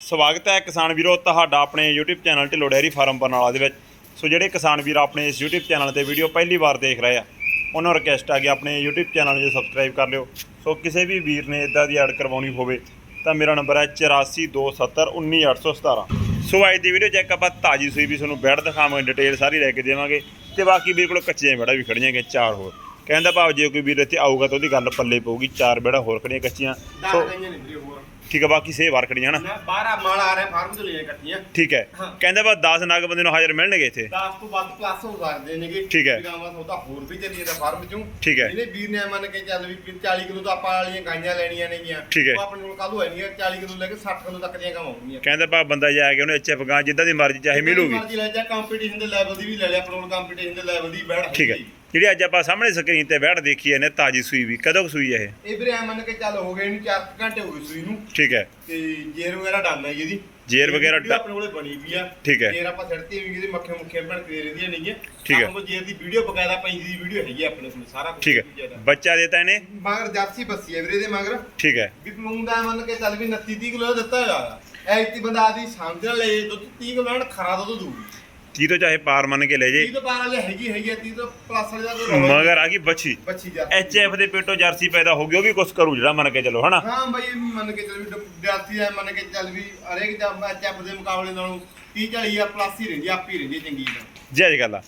ਸਵਾਗਤ ਹੈ ਕਿਸਾਨ ਵੀਰੋ ਤੁਹਾਡਾ ਆਪਣੇ YouTube channel Dhillon dairy farm Barnala ਦੇ ਵਿੱਚ। ਸੋ ਜਿਹੜੇ ਕਿਸਾਨ ਵੀਰ ਆਪਣੇ ਇਸ YouTube ਚੈਨਲ ਤੇ ਵੀਡੀਓ ਪਹਿਲੀ ਵਾਰ ਦੇਖ ਰਹੇ ਆ, ਉਹਨਾਂ ਨੂੰ ਰਿਕਵੈਸਟ ਆ ਕਿ ਆਪਣੇ YouTube ਚੈਨਲ ਨੂੰ ਸਬਸਕ੍ਰਾਈਬ ਕਰ ਲਿਓ। ਸੋ ਕਿਸੇ ਵੀ ਵੀਰ ਨੇ ਇਦਾਂ ਦੀ ਐਡ ਕਰਵਾਉਣੀ ਹੋਵੇ, ਤਾਂ ਮੇਰਾ ਨੰਬਰ ਹੈ 8427191817 ਸੋ ਅੱਜ ਦੀ ਵੀਡੀਓ ਚੈੱਕ ਆਪਾਂ ਤਾਜੀ ਸੂਈ ਵੀ ਤੁਹਾਨੂੰ ਬੈਡ ਦਿਖਾਵਾਂਗੇ ਡਿਟੇਲ ਸਾਰੀ ਲੈ ਕੇ ਦੇਵਾਂਗੇ, ਤੇ ਬਾਕੀ ਵੀਰ ਕੋਲ ਕੱਚੀਆਂ ਬੈੜਾ ਵੀ ਖੜੀਆਂ ਗਏ ਚਾਰ ਹੋਰ। ਕਹਿੰਦਾ ਭਾਵ ਜੇ ਕੋਈ ਵੀਰ ਇੱਥੇ ਆਊਗਾ ਤਾਂ ਉਹਦੀ ਗੱਲ ਪੱਲੇ ਪਊਗੀ ਚਾਰ ਬੈੜਾ ਹੋਰ ਖੜੀਆਂ ਕੱਚੀਆਂ। ਸੋ ਗਈਆਂ ਨੇ ਵੀਰੇ ਹੋਰ। ਠੀਕ ਹੈ ਬਾਕੀ ਸੇ ਵਾਰ ਖੜੀਆਂ ਨਾ ਮੈਂ 12 ਮਾਲ ਆ ਰਿਹਾ ਫਾਰਮ ਤੋਂ ਲਈਆਂ ਕੱਟੀਆਂ। ਠੀਕ ਹੈ। ਹਾਂ। ਕਹਿੰਦੇ ਬਾ 10 ਨਗ ਬੰਦੇ ਨੂੰ ਹਾਜ਼ਰ ਮਿਲਣਗੇ ਇੱਥੇ। 10 ਤੋਂ ਵੱਧ ਪਲੱਸ ਹੋ ਸਕਦੇ ਨੇਗੇ। ਠੀਕ ਹੈ। ਗਾਵਾਂ ਤੋਂ ਤਾਂ ਹੋਰ ਵੀ ਚੱਲੀ ਜਾਂਦਾ ਫਾਰਮ ਚੋਂ। ਠੀਕ ਹੈ। ਇਹਨੇ ਵੀਰ ਨੇ ਮੰਨ ਕੇ ਚੱਲ ਵੀ 40 ਕਿਲੋ ਤਾਂ ਆਪਾਂ ਵਾਲੀਆਂ ਗਾਈਆਂ ਲੈਣੀਆਂ ਨੇਗੀਆਂ। ਠੀਕ ਹੈ। ਉਹ ਆਪਣੇ ਕੋਲ ਕੱਲ ਹੋਣਗੀਆਂ 40 ਕਿਲੋ ਲੈ ਕੇ 60 ਕਿਲੋ ਤੱਕ ਦੀਆਂ ਗਾਵਾਂਗੀਆਂ ਕਹਿੰਦੇ ਬਾ ਬੰਦਾ ਜਾ ਕੇ ਉਹਨੇ ਐਚਐਫ ਗਾਂ ਜਿੱਦਾਂ ਦੀ ਮਰਜ਼ੀ ਚਾਹੇ ਮਿਲੂਗੀ। ਮਰਜ਼ੀ ਲੈ ਜਾ ਕੰਪੀਟੀਸ਼ਨ ਦੇ ਲੈਵਲ ਦੀ ਵੀ ਲੈ ਲਿਆ ਆਪਣੇ ਕੋਲ ਕੰਪੀਟੀਸ਼ਨ ਦੇ ਲੈਵਲ ਦੀ ਬੈਠ ਠੀਕ ਹੈ। ਜਿਹੜੀ ਅੱਜ ਆਪਾਂ ਸਾਹਮਣੇ ਸਕਰੀਨ ਤੇ ਬੈਠ ਦੇਖੀ ਇਹਨੇ ਤਾਜੀ ਸੂਈ ਵੀ ਕਦੋਂ ਸੂਈ ਹੈ ਇਹ? ਇਹ ਵੀਰੇ ਐ ਚੱਲ ਹੋ ਗਏ ਇਹਨੂੰ 4 ਘੰਟੇ ਹੋ ਗਏ ਸੂਈ ਨੂੰ। ਠੀਕ ਹੈ। ਤੇ ਜੇਰ ਵਗੈਰਾ ਡਾਲਣਾ ਹੈ ਇਹਦੀ। ਜੇਰ ਵਗੈਰਾ ਵੀਡੀਓ ਆਪਣੇ ਕੋਲੇ ਬਣੀ ਵੀ ਆ। ਠੀਕ ਹੈ। ਜੇਰ ਆਪਾਂ ਛੱਡਤੀ ਵੀ ਇਹਦੇ ਮੱਖੇ ਮੁੱਖੇ ਬਣ ਕੇ ਦੇ ਰਹੀ ਨਹੀਂ ਹੈ। ਠੀਕ ਜੇਰ ਦੀ ਵੀਡੀਓ ਬਕਾਇਦਾ ਪੈਂਦੀ ਦੀ ਵੀਡੀਓ ਹੈਗੀ ਆਪਣੇ ਕੋਲ ਸਾਰਾ ਠੀਕ ਹੈ। ਬੱਚਾ ਦੇਤਾ ਇਹਨੇ? ਮਗਰ ਜਰਸੀ ਬੱਸੀ ਹੈ ਵੀਰੇ ਦੇ ਮਗਰ। ਠੀਕ ਹੈ। ਵੀ ਨੂੰ ਦਾ ਮੰਨ ਕੇ ਚੱਲ ਵੀ 29 30 ਕਿਲੋ ਦਿੱਤਾ ਹੋਇਆ ਐ ਇੱਕ ਬੰਦਾ ਆਦੀ ਸਮਝ ਲੈ ਦੁੱਧ 30 ਕਿਲੋ ਖਰਾ ਦੁੱਧ ਦੂ 30 ਤੋਂ ਚਾਹੇ ਪਾਰ ਮੰਨ ਕੇ ਲੈ ਜੇ। 30 ਤੋਂ ਪਾਰ ਵਾਲੇ ਹੈਗੀ ਹੈਗੀ 30 ਤੋਂ ਪਲੱਸ ਵਾਲੇ ਦਾ ਕੋਈ ਮਗਰ ਆ ਗਈ ਬੱਚੀ। ਬੱਚੀ ਜਾ। ਐਚ ਐਫ ਦੇ ਪੇਟੋਂ ਜਰਸੀ ਪੈਦਾ ਹੋ ਗਈ ਉਹ ਵੀ ਕੁਝ ਕਰੂ ਜਿਹੜਾ ਮੰਨ ਕੇ ਚੱਲੋ ਹਨਾ? ਹਾਂ ਬਈ ਮੰਨ ਕੇ ਚੱਲ ਵੀ ਜਰਸੀ ਐ ਮੰਨ ਕੇ ਚੱਲ ਵੀ ਹਰੇਕ ਦਾ ਐਚ ਐਫ ਦੇ ਮੁਕਾਬਲੇ ਨਾਲੋਂ 30 40 ਆ ਪਲੱਸ ਹੀ ਰਹਿੰਦੀ ਆਪੀ ਰਹਿੰਦੀ ਚੰਗੀ ਦਾ ਜੈ ਗੱਲ ਆ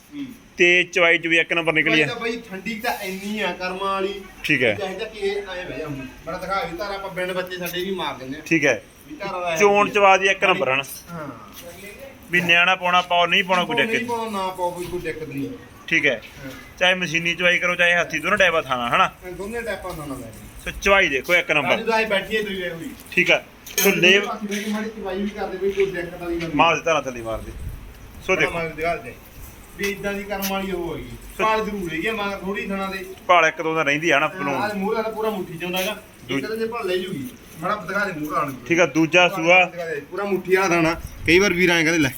ਤੇ ਚਵਾਈ ਚ ਵੀ ਇੱਕ ਨੰਬਰ ਨਿਕਲੀ ਹੈ ਬਈ ਠੰਡੀ ਤਾਂ ਐਨੀ ਆ ਕਰਮਾਂ ਵਾਲੀ। ਠੀਕ ਹੈ। ਚਾਹੀਦਾ ਕਿ ਐ ਬਹਿ ਜਾ ਬੜਾ ਦਿਖਾ ਵੀ ਆਪਾਂ ਬਿੰਡ ਬੱਚੇ ਸਾਡੇ ਵੀ ਮਾਰ ਦਿੰਦੇ ਠੀਕ ਹੈ। ਚੋਣ ਚਵਾ ਦੀ ਇੱਕ ਨੰਬਰ ਹਨ? ਹਾਂ। ਵੀ ਨਿਆਣਾ ਪਾਉਣਾ ਪਾਓ ਨਹੀਂ ਪਾਉਣਾ ਕੋਈ ਨਹੀਂ ਦਿੱਕਤ ਪਾਉਣਾ ਨਾ ਪਾਓ ਵੀ ਕੋਈ ਦਿੱਕਤ ਨਹੀਂ। ਠੀਕ ਹੈ। ਚਾਹੇ ਮਸ਼ੀਨੀ ਚਵਾਈ ਕਰੋ ਚਾਹੇ ਹੱਥੀ ਦੋਨੋਂ ਟੈਬਾ ਥਾਣਾ ਹਨਾ? ਹਾਂ ਦੋਨੇ ਟਾਈਪਾਂ ਦਾ ਨਾ ਲੈ ਸੋ ਚਵਾਈ ਦੇਖੋ ਇੱਕ ਨੰਬਰ। ਅੱਜ ਤਾਂ ਇਹ ਬੈਠੀ ਹੈ ਦੂਜੇ ਹੋਈ ਠੀਕ ਹੈ। ਸੋ ਲੇਵ ਮਾੜੀ ਚਵਾਈ ਵੀ ਕਰਦੇ ਵੀ ਕੋਈ ਦਿੱਕਤ ਵਾਲੀ ਗੱਲ ਮਾਲ ਦੇ ਤਰ੍ਹਾਂ ਥੱਲੇ ਮਾਰਦੇ ਸੋ ਦੇਖੋ। ਮਾਰ ਦਿਖਾ ਦੇ। ਵੀ ਇਦਾਂ ਦੀ ਕਰਮ ਵਾਲੀ ਉਹ ਹੈਗੀ। ਪਾਲ ਜ਼ਰੂਰ ਹੈਗੀ ਆ ਮਗਰ ਥੋੜੀ ਥਣਾ ਦੇ ਭਾਲ ਇੱਕ ਦੋ ਦਾ ਰਹਿੰਦੀ ਆ ਨਾ ਪਲੂਣ ਆਹ ਮੂੰਹ ਵਾਲਾ ਪੂਰਾ ਮੁੱਠੀ ਚ ਹੁੰਦਾਗਾ ਦੂਜ- ਇੱਕ ਜੇ ਭੜ ਲੈ ਜੂਗੀ। ਬੜਾ ਦਿਖਾ ਦੇ ਮੂੰਹ ਆਣ ਠੀਕ ਆ ਦੂਜਾ ਸੂਆ। ਪੂਰਾ ਮੁੱਠੀ ਵਾਲਾ ਦਾਣਾ ਕਈ ਵਾਰ ਵੀਰ ਐਂ ਕਹਿੰਦੇ ਲੈ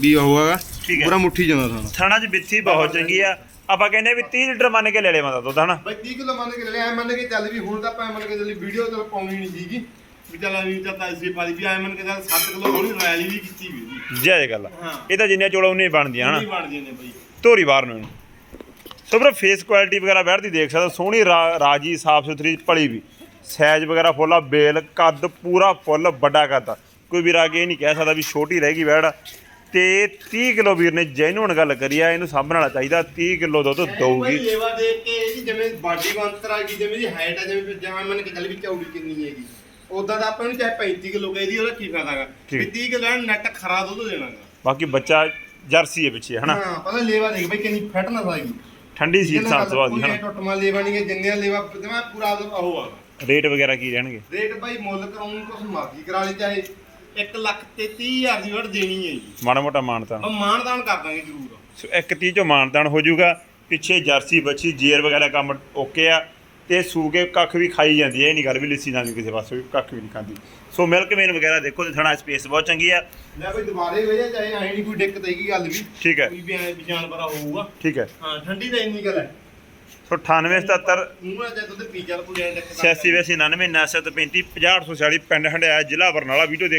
ਵੀ ਉਹ ਹੈਗਾ। ਠੀਕ ਹੈ। ਪੂਰਾ ਮੁੱਠੀ ਜਾਂਦਾ ਦਾਣਾ ਥਾਣਾ 'ਚ ਬਿੱਥੀ ਬਹੁਤ ਚੰਗੀ ਆ। ਆਪਾਂ ਕਹਿੰਦੇ ਵੀ 30 ਲੀਟਰ ਮੰਨ ਕੇ ਲੈ ਲੈ ਬੰਦਾ ਦੁੱਧ ਹਨਾ? ਬਈ 30 ਕਿਲੋ ਮੰਨ ਕੇ ਲੈ ਐ ਮੰਨ ਕੇ ਚੱਲ ਵੀ ਹੁਣ ਤਾਂ ਆਪਾਂ ਮੰਨ ਕੇ ਚੱਲ ਵੀਡੀਓ ਚੱਲ ਪਾਉਣੀ ਨਹੀਂ ਸੀਗੀ। ਵੀ ਚੱਲ ਚੱਲ ਤਾਂ ਇਸੇ ਪਾਲੀ ਵੀ ਐ ਮੰਨ ਕੇ ਚੱਲ 7 ਕਿਲੋ ਹੋਣੀ ਰੈਲੀ ਵੀ ਕੀਤੀ ਵੀ ਜੀ ਜੈ ਗੱਲ ਆ। ਹਾਂ। ਇਹ ਤਾਂ ਜਿੰਨੀਆਂ ਚੋਲਾ ਹੀ ਬਣਦੀਆਂ ਨਹੀਂ ਹਨਾ ਬਣਦੀਆਂ ਨੇ ਬਈ। ਧੋਰੀ ਬਾਹਰ ਨੂੰ ਸੋ ਬਰੋ ਫੇਸ ਕੁਆਲਿਟੀ ਵਗੈਰਾ ਬੈਠਦੀ ਦੇਖ ਸਕਦੇ ਸੋਹਣੀ ਰਾ- ਰਾਜੀ ਸਾਫ਼ ਸੁਥਰੀ ਭਲੀ ਵੀ। ਸਾਈਜ਼ ਵਗੈਰਾ ਫੁੱਲ ਆ ਬੇਲ ਕੱਦ ਪੂਰਾ ਫੁੱਲ ਵੱਡਾ ਕੱਦ ਆ। ਕੋਈ ਵੀਰ ਆ ਕੇ ਇਹ ਨਹੀਂ ਕਹਿ ਸਕਦਾ ਵੀ ਛੋਟੀ ਰਹਿ ਗਈ ਬੈੜ ਤੇ 30 ਕਿਲੋ ਵੀਰ ਨੇ ਜੈਨੂਨ ਗੱਲ ਕਰੀ ਆ ਇਹਨੂੰ ਸਾਂਭਣ ਵਾਲਾ ਚਾਹੀਦਾ 30 ਕਿਲੋ ਦੁੱਧ ਦਊਗੀ। ਲੇਵਾ ਦੇਖ ਕੇ ਇਹਦੀ ਜਿਵੇਂ ਬਾਡੀ ਬੰਤਰ ਆ ਗਈ ਜਿਵੇਂ ਦੀ ਹਾਈਟ ਆ ਜਿਵੇਂ ਜਿਵੇਂ ਮੰਨ ਕੇ ਚੱਲ ਵੀ ਚੌੜੀ ਕਿੰਨੀ ਹੈਗੀ। ਉਦਾਂ ਦਾ ਆਪਾਂ ਨੂੰ ਚਾਹੇ 35 ਕਿਲੋ ਕਹੇ ਦੀ ਉਹਦਾ ਕੀ ਫਾਇਦਾ ਹੈਗਾ ਠੀਕ। ਵੀ 30 ਕਿਲੋ ਨੈਟ ਖਰਾ ਦੁੱਧ ਦੇਣਾਗਾ ਬਾਕੀ ਬੱਚਾ ਜਰਸੀ ਹੈ ਪਿੱਛੇ ਹਨਾ? ਹਾਂ ਪਤਾ ਲੇਵਾ ਦੇਖ ਬਈ ਕਿੰਨੀ ਫਿਟਨੈਸ ਆਏਗੀ ਠੰਡੀ ਸੀਲ ਸਾਫ਼ ਦੀ ਹਨਾ? ਟੁੱਟਮਾ ਲੇਵਾ ਨਹੀਂ ਜਿੰਨੇ ਲੇਵਾ ਜਮਾ ਪੂਰਾ ਆਪਦਾ ਉਹ ਆ। ਰੇਟ ਵਗੈਰਾ ਕੀ ਰਹਿਣਗੇ? ਰੇਟ ਭਾਈ ਮੁੱਲ ਕਰਾਉਣ ਨੂੰ ਕੁਛ ਮਰਜ਼ੀ ਕਰਾ ਲਈ ਚਾਹੇ 1 ਲੱਖ ਤੇ 30000 ਦੀ ਵੜ ਦੇਣੀ ਹੈ ਜੀ। ਮਾੜਾ ਮੋਟਾ ਮਾਨਤਾ ਆਪਾਂ ਮਾਨਦਾਨ ਕਰ ਦਾਂਗੇ ਜ਼ਰੂਰ। ਸੋ ਇੱਕ ਤੀਹ ਚੋਂ ਮਾਨਤਾਨ ਹੋ ਜਾਊਗਾ। ਪਿੱਛੇ ਜਰਸੀ ਬੱਚੀ ਜੇਰ ਵਗੈਰਾ ਕੰਮ ਓਕੇ ਆ। ਤੇ ਸੂਗੇ ਕੱਖ ਵੀ ਖਾਈ ਜਾਂਦੀ ਹੈ ਇਹ ਨਹੀਂ ਗੱਲ ਵੀ ਲਿੱਸੀ ਜਾਂਦੀ ਕਿਸੇ ਪਾਸੇ ਵੀ ਕੱਖ ਵੀ ਨਹੀਂ ਖਾਂਦੀ। ਸੋ ਮਿਲਕ ਮੇਨ ਵਗੈਰਾ ਦੇਖੋ ਤੇ ਥਣਾ ਸਪੇਸ ਬਹੁਤ ਚੰਗੀ ਆ। ਲੈ ਭਾਈ ਦੁਬਾਰੇ ਵੇਜਾ ਚਾਹੇ ਐ ਨਹੀਂ ਕੋਈ ਦਿੱਕਤ ਹੈਗੀ ਗੱਲ ਵੀ। ਠੀਕ ਹੈ। ਕੋਈ ਵੀ ਐ ਜਾਨਵਰ ਹੋਊਗਾ ਠੀਕ ਹੈ। ਹਾਂ ਠੰਡੀ ਤਾਂ ਇੰਨੀ ਗੱਲ ਹੈ। ਸੋ 98 77 ਮੂੰਹ ਨਾਲ ਜਦ ਦੁੱਧ ਪੀ ਚੱਲ ਕੋਈ ਐ ਦਿੱਕਤ 86 89 97 35 50 846 ਪਿੰਡ ਹੰਡਿਆ ਜ਼ਿਲ੍ਹਾ ਬਰਨਾਲਾ ਵੀਡੀਓ ਦੇਖ